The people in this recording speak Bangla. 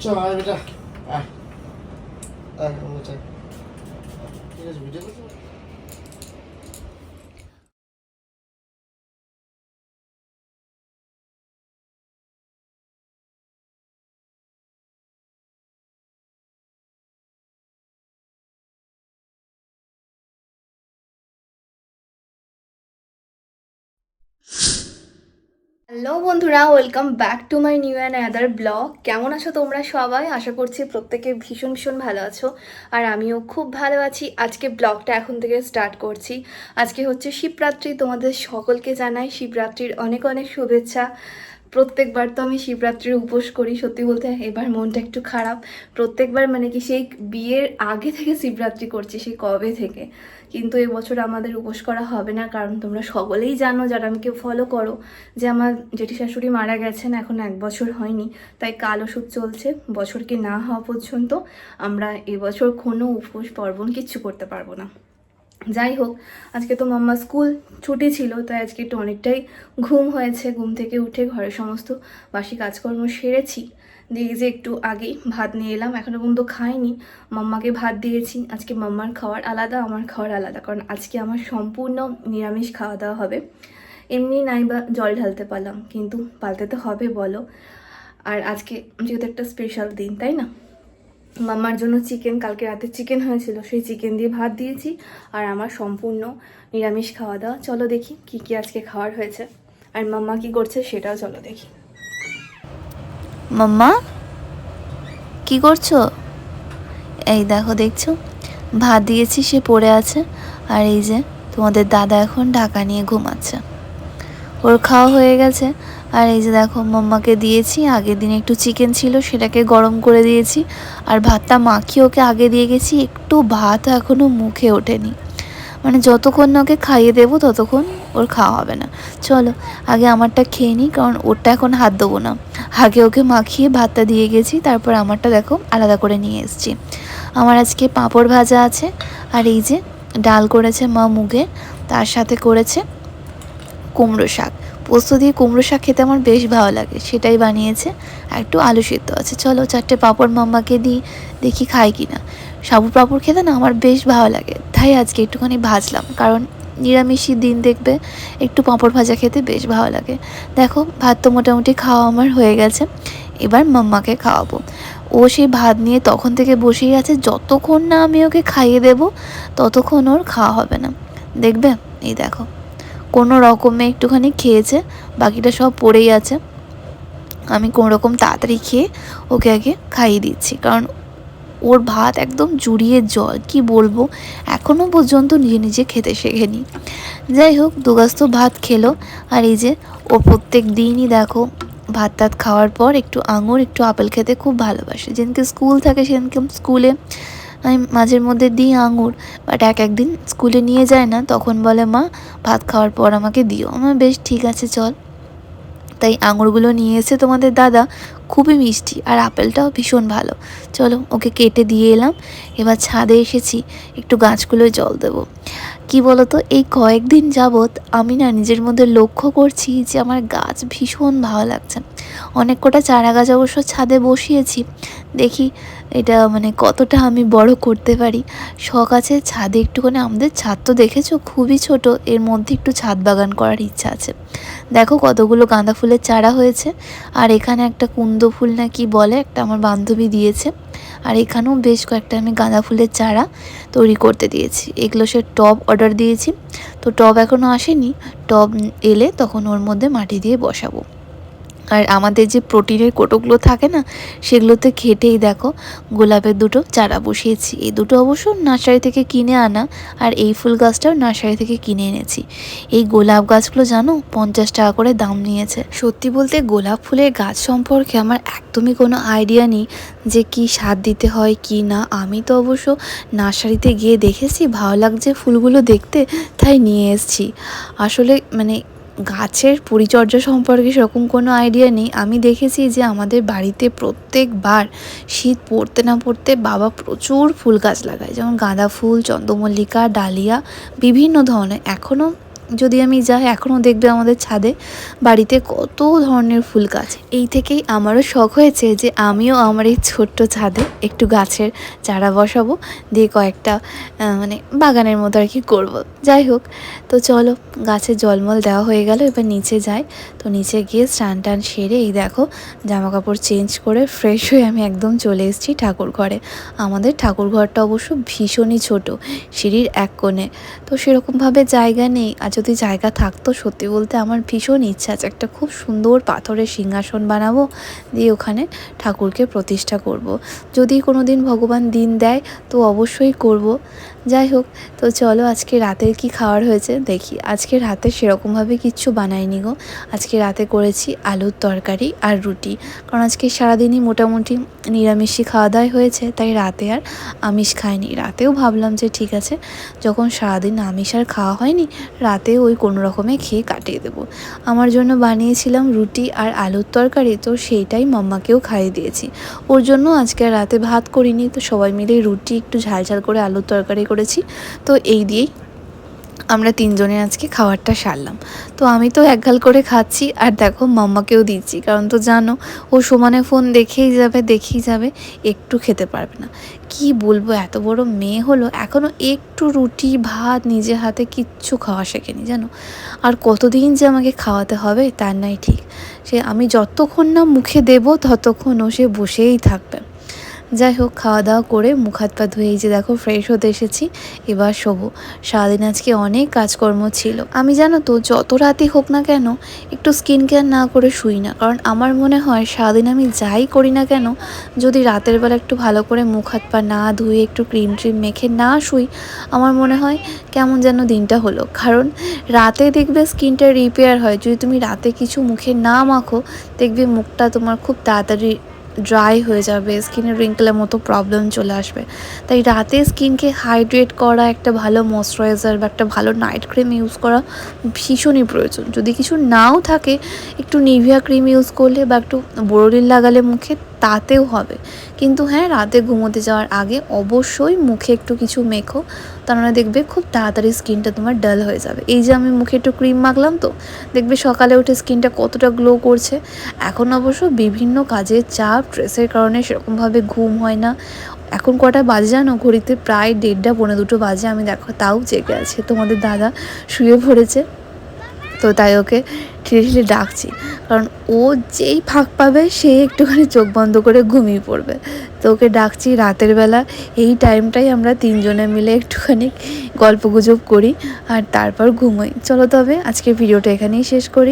চল আয় বেটা আয় আয় আমরা যাই ঠিক আছে ভিডিও করতে হ্যালো বন্ধুরা welcome back to my new and other blog কেমন আছো তোমরা সবাই? আশা করছি প্রত্যেকে ভীষণ ভীষণ ভালো আছো, আর আমিও খুব ভালো আছি। আজকে ব্লগটা এখন থেকে স্টার্ট করছি। আজকে হচ্ছে শিবরাত্রি, তোমাদের সকলকে জানাই শিবরাত্রির অনেক অনেক শুভেচ্ছা। প্রত্যেকবার তো আমি শিবরাত্রির উপোস করি, সত্যি বলতে এবার মনটা একটু খারাপ। প্রত্যেকবার মানে কি সেই বিয়ের আগে থেকে শিবরাত্রি করছি, সেই কবে থেকে? কিন্তু এবছর আমাদের উপোস করা হবে না, কারণ তোমরা সকলেই জানো যারা আমাকে ফলো করো যে আমার জেঠি শাশুড়ি মারা গেছেন, এখন এক বছর হয়নি। তাই কাল ওষুধ চলছে, বছর কি না হওয়া পর্যন্ত আমরা এবছর কোনো উপোস পার্বণ কিচ্ছু করতে পারব না। যাই হোক, আজকে তো মাম্মা স্কুল ছুটি ছিল, তাই আজকে একটু অনেকটাই ঘুম হয়েছে। ঘুম থেকে উঠে ঘরের সমস্ত বাসি কাজকর্ম সেরেছি। দিয়ে যে একটু আগেই ভাত নিয়ে এলাম, এখনও পর্যন্ত খাইনি। মাম্মাকে ভাত দিয়েছি, আজকে মাম্মার খাওয়ার আলাদা, আমার খাওয়ার আলাদা, কারণ আজকে আমার সম্পূর্ণ নিরামিষ খাওয়া দাওয়া হবে। এমনি নাই বা জল ঢালতে পারলাম, কিন্তু পালতে তো হবে, বলো। আর আজকে যেহেতু একটা স্পেশাল দিন, তাই না? মাম্মার জন্য চিকেন কালকে রাতে চিকেন হয়েছিল, সেই চিকেন দিয়ে ভাত দিয়েছি, আর আমার সম্পূর্ণ নিরামিষ খাওয়া দাওয়া। চলো দেখি কি কি আজকে খাওয়ার হয়েছে। আর মাম্মা কি করছে সেটাও চলো দেখি। মাম্মা? কি করছ? এই দেখো, দেখছ? ভাত দিয়েছি, সে পড়ে আছে। আর এই যে, তোমাদের দাদা এখন ঢাকা নিয়ে ঘুমাচ্ছে। ওর খাওয়া হয়ে গেছে। আর এই যে দেখো, মাম্মাকে দিয়েছি। আগের দিন একটু চিকেন ছিল, সেটাকে গরম করে দিয়েছি। আর ভাতটা মাখিয়ে ওকে আগে দিয়ে গেছি। একটু ভাত এখনও মুখে ওঠেনি। মানে যতক্ষণ না ওকে খাইয়ে দেবো, ততক্ষণ ওর খাওয়া হবে না। চলো, আগে আমারটা খেয়ে নিই, কারণ ওরটা এখন হাত দেবো না। আগে ওকে মাখিয়ে ভাতটা দিয়ে গেছি, তারপর আমারটা দেখো আলাদা করে নিয়ে এসেছি। আমার আজকে পাঁপড় ভাজা আছে, আর এই যে ডাল করেছে মা মুগে, তার সাথে করেছে কুমড়ো শাক। পোস্ত দিয়ে কুমড়ো শাক খেতে আমার বেশ ভালো লাগে, সেটাই বানিয়েছে একটু আলু সিদ্ধ আছে। চলো, চারটে পাঁপড় মাম্মাকে দিই, দেখি খাই কি না সাবু পাঁপড় খেতে না আমার বেশ ভালো লাগে। তাই আজকে একটুখানি ভাজলাম। কারণ নিরামিষই দিন দেখবে, একটু পাঁপড় ভাজা খেতে বেশ ভালো লাগে। দেখো, ভাত তো মোটামুটি খাওয়া আমার হয়ে গেছে। এবার মাম্মাকে খাওয়াবো। ও সেই ভাত নিয়ে তখন থেকে বসেই আছে। যতক্ষণ না আমি ওকে খাইয়ে দেব, ততক্ষণ ওর খাওয়া হবে না। দেখবে? এই দেখো। কোনো রকমে একটুখানি খেয়েছে, বাকিটা সব পড়েই আছে। আমি কোনো রকম তাড়াতাড়ি খেয়ে ওকে আগে খাইয়ে দিচ্ছি। কারণ ওর ভাত একদম জুড়িয়ে জল, কি বলব? এখনও পর্যন্ত নিজে নিজে খেতে শেখেনি। যাই হোক দুগাছ তো ভাত খেলো। আর এই যে, ও প্রত্যেক দিনই দেখো, ভাত টাত খাওয়ার পর একটু আঙুর, একটু আপেল খেতে খুব ভালোবাসে। যেদিনকে স্কুল থাকে, সেদিনকে স্কুলে আমি মাঝের মধ্যে দিই আঙুর। বাট এক একদিন স্কুলে নিয়ে যায় না, তখন বলে, মা, ভাত খাওয়ার পর আমাকে দিও। আমার বেশ, ঠিক আছে, চল। তাই আঙুরগুলো নিয়ে এসে তোমাদের দাদা খুবই মিষ্টি আর আপেলটাও ভীষণ ভালো। চলো ওকে কেটে দিয়ে এলাম। এবার ছাদে এসেছি। একটু গাছগুলোয় জল দেবো। কি বলতো, এই কয়েকদিন যাবৎ আমি না নিজের মধ্যে লক্ষ্য করছি যে আমার গাছ ভীষণ ভালো লাগছে। অনেক কটা চারা গাছ অবশ্য ছাদে বসিয়েছি। দেখি এটা মানে কতটা আমি বড় করতে পারি। শখ আছে ছাদে একটুখানি, আমাদের ছাদ তো দেখেছ, খুবই ছোট, এর মধ্যে একটু ছাদ বাগান করার ইচ্ছা আছে। দেখো কতগুলো গাঁদা ফুলের চারা হয়েছে। আর এখানে একটা কুন্দ ফুল না কি বলে, একটা আমার বান্ধবী দিয়েছে। আর এখানেও বেশ কয়েকটা আমি গাঁদা ফুলের চারা তৈরি করতে দিয়েছি। এগুলো সে টব অর্ডার দিয়েছি। তো টব এখনও আসেনি। টব এলে তখন ওর মধ্যে মাটি দিয়ে বসাবো। আর আমাদের যে প্রোটিনের কোটোগুলো থাকে না, সেগুলোতে খেটেই দেখো, গোলাপের দুটো চারা বসিয়েছি। এই দুটো অবশ্য নার্সারি থেকে কিনে আনা, আর এই ফুল গাছটাও নার্সারি থেকে কিনে এনেছি। এই গোলাপ গাছগুলো জানো, পঞ্চাশ টাকা করে দাম নিয়েছে। সত্যি বলতে গোলাপ ফুলের গাছ সম্পর্কে আমার একদমই কোনো আইডিয়া নেই যে কি সার দিতে হয়, কি না। আমি তো অবশ্য নার্সারিতে গিয়ে দেখেছি, ভালো লাগছে ফুলগুলো দেখতে, তাই নিয়ে এসেছি। আসলে মানে গাছের পরিচর্যা সম্পর্কে সেরকম কোনো আইডিয়া নেই। আমি দেখেছি যে আমাদের বাড়িতে প্রত্যেকবার শীত পড়তে না পড়তে বাবা প্রচুর ফুল গাছ লাগায়। যেমন গাঁদা ফুল, চন্দ্রমল্লিকা, ডালিয়া, বিভিন্ন ধরনের। এখনও যদি আমি যাই, এখনও দেখবে আমাদের ছাদে বাড়িতে কত ধরনের ফুল গাছ। এই থেকেই আমারও শখ হয়েছে যে আমিও আমার এই ছোট্ট ছাদে একটু গাছের চারা বসাবো, দিয়ে কয়েকটা মানে বাগানের মতো আর কি করব। যাই হোক, তো চলো, গাছে জলমল দেওয়া হয়ে গেল, এবার নিচে যাই। তো নিচে গিয়ে স্নান টান সেরে এই দেখো জামা কাপড় চেঞ্জ করে ফ্রেশ হয়ে আমি একদম চলে এসেছি ঠাকুর ঘরে। আমাদের ঠাকুর ঘরটা অবশ্য ভীষণই ছোট, সিঁড়ির এক কোণে। তো সেরকমভাবে জায়গা নেই, আর যদি জায়গা থাকতো, সত্যি বলতে আমার ভীষণ ইচ্ছা আছে একটা খুব সুন্দর পাথরের সিংহাসন বানাবো, দিয়ে ওখানে ঠাকুরকে প্রতিষ্ঠা করব। যদি কোনো দিন ভগবান দিন দেয়, তো অবশ্যই করব। যাই হোক, তো চলো আজকে রাতের কি খাওয়ার হয়েছে দেখি আজকে রাতে সেরকমভাবে কিচ্ছু বানাইনি গো আজকে রাতে করেছি আলুর তরকারি আর রুটি কারণ আজকে সারাদিনই মোটামুটি নিরামিষই খাওয়া দাওয়া হয়েছে, তাই রাতে আর আমিষ খাইনি রাতেও ভাবলাম যে ঠিক আছে, যখন সারাদিন আমিষ আর খাওয়া হয়নি, রাতে ওই কোনো রকমে খেয়ে কাটিয়ে দেবো। আমার জন্য বানিয়েছিলাম রুটি আর আলুর তরকারি, তো সেইটাই মাম্মাকেও খাইয়ে দিয়েছি। ওর জন্য আজকে রাতে ভাত করিনি, তো সবাই মিলে রুটি একটু ঝাল ঝাল করে আলুর তরকারি করেছি। তো এই দিয়েই আমরা তিনজনে আজকে খাবারটা সারলাম। তো আমি তো একগাল করে খাচ্ছি, আর দেখো মাম্মাকেও দিচ্ছি। কারণ তো জানো, ও সমানে ফোন দেখেই যাবে দেখেই যাবে, একটু খেতে পারবে না। কি বলব, এত বড় মেয়ে হলো এখনও একটু রুটি, ভাত নিজে হাতে কিচ্ছু খাওয়া শেখেনি, জানো? আর কতদিন যে আমাকে খাওয়াতে হবে, তার নাই ঠিক। সে আমি যতক্ষণ না মুখে দেবো, ততক্ষণ ও সে বসেই থাকবে। যাই হোক, খাওয়া দাওয়া করে মুখ হাত পা ধুয়ে যে দেখো ফ্রেশ হতে এসেছি। এবার শোবো। সারাদিন আজকে অনেক কাজকর্ম ছিল। আমি জানো তো, যত রাতই হোক না কেন, একটু স্কিন কেয়ার না করে শুই না। কারণ আমার মনে হয়, সারাদিন আমি যাই করি না কেন, যদি রাতের বেলা একটু ভালো করে মুখ হাত পা না ধুয়ে একটু ক্রিম ট্রিম মেখে না শুই, আমার মনে হয় কেমন যেন দিনটা হলো। কারণ রাতে দেখবে স্কিনটা রিপেয়ার হয়। যদি তুমি রাতে কিছু মুখে না মাখো, দেখবে মুখটা তোমার খুব তাড়াতাড়ি ড্রাই হয়ে যাবে স্কিনের রিঙ্কেলের মতো প্রবলেম চলে আসবে। তাই রাতে স্কিনকে হাইড্রেট করা, একটা ভালো ময়শ্চারাইজার বা একটা ভালো নাইট ক্রিম ইউজ করা ভীষণই প্রয়োজন। যদি কিছু নাও থাকে, একটু নিভিয়া ক্রিম ইউজ করলে বা একটু বোরোলিন লাগালে মুখে তাতেও হবে। কিন্তু হ্যাঁ রাতে ঘুমোতে যাওয়ার আগে অবশ্যই মুখে একটু কিছু মেখো। মানে দেখবে খুব তাড়াতাড়ি স্কিনটা তোমার ডাল হয়ে যাবে। এই যে আমি মুখে একটু ক্রিম মাখলাম তো, দেখবে সকালে উঠে স্কিনটা কতটা গ্লো করছে। এখন অবশ্য বিভিন্ন কাজের চাপ, স্ট্রেসের কারণে সেরকমভাবে ঘুম হয় না। এখন কটা বাজে জানো? ঘড়িতে প্রায় দেড়টা, পৌনে দুটো বাজে। আমি দেখো, তাও জেগে আছে। তোমাদের দাদা শুয়ে পড়েছে। তো তাই ওকে ঠেলে ঠেলে ডাকছি। কারণ ও যেই ফাঁক পাবে, সে একটুখানি চোখ বন্ধ করে ঘুমিয়ে পড়বে। তো ওকে ডাকছি রাতের বেলা। এই টাইমটাই আমরা তিনজনে মিলে একটুখানি গল্প গুজব করি আর তারপর ঘুমোই। চলো তবে আজকে ভিডিওটা এখানেই শেষ করি।